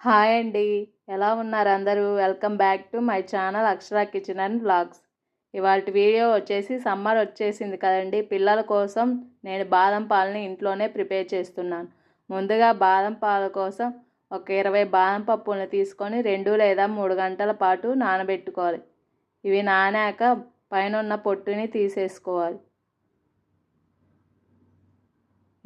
Hi అండి. ఎలా ఉన్నారు అందరూ? Welcome back to my channel Akshara kitchen and blogs ఇవాళ వీడియో వచ్చేసి సమ్మర్ వచ్చేసింది కదండి. పిల్లల కోసం నేను బాదం పాలని ఇంట్లోనే ప్రిపేర్ చేస్తున్నాను. ముందుగా బాదం పాల కోసం ఒక ఇరవై బాదం పప్పులను తీసుకొని రెండు లేదా మూడు గంటల పాటు నానబెట్టుకోవాలి. ఇవి నానాక పైన ఉన్న పొట్టుని తీసేసుకోవాలి.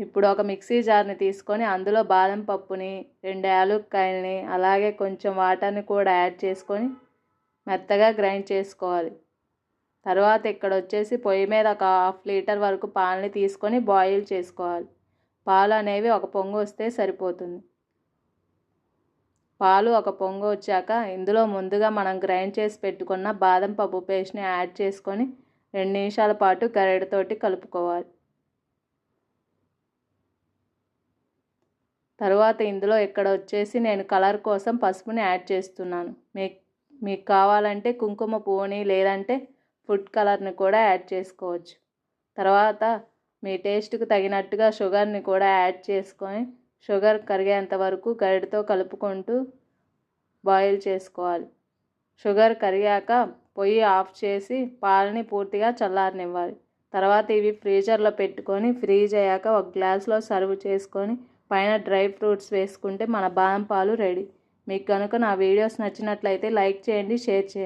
ఇప్పుడు ఒక మిక్సీ జార్ని తీసుకొని అందులో బాదం పప్పుని రెండు యాలుక్కాయల్ని అలాగే కొంచెం వాటర్ని కూడా యాడ్ చేసుకొని మెత్తగా గ్రైండ్ చేసుకోవాలి. తర్వాత ఇక్కడ వచ్చేసి పొయ్యి మీద ఒక హాఫ్ లీటర్ వరకు పాలని తీసుకొని బాయిల్ చేసుకోవాలి. పాలు అనేవి ఒక పొంగు వస్తే సరిపోతుంది. పాలు ఒక పొంగు వచ్చాక ఇందులో ముందుగా మనం గ్రైండ్ చేసి పెట్టుకున్న బాదం పప్పు పేస్ట్ని యాడ్ చేసుకొని రెండు నిమిషాల పాటు గరిటతోటి కలుపుకోవాలి. తర్వాత ఇందులో ఇక్కడ వచ్చేసి నేను కలర్ కోసం పసుపుని యాడ్ చేస్తున్నాను. మీకు మీకు కావాలంటే కుంకుమ పువ్వుని లేదంటే ఫుడ్ కలర్ని కూడా యాడ్ చేసుకోవచ్చు. తర్వాత మీ టేస్ట్కి తగినట్టుగా షుగర్ని కూడా యాడ్ చేసుకొని షుగర్ కరిగేంత వరకు గరిటతో కలుపుకుంటూ బాయిల్ చేసుకోవాలి. షుగర్ కరిగాక పొయ్యి ఆఫ్ చేసి పాలని పూర్తిగా చల్లారనివ్వాలి. తర్వాత ఇవి ఫ్రీజర్లో పెట్టుకొని ఫ్రీజ్ అయ్యాక ఒక గ్లాస్లో సర్వ్ చేసుకొని పైన డ్రై ఫ్రూట్స్ వేసుకుంటే మన బాదం పాలు రెడీ. మీకు కనుక నా వీడియోస్ నచ్చినట్లయితే లైక్ చేయండి షేర్ చేయండి.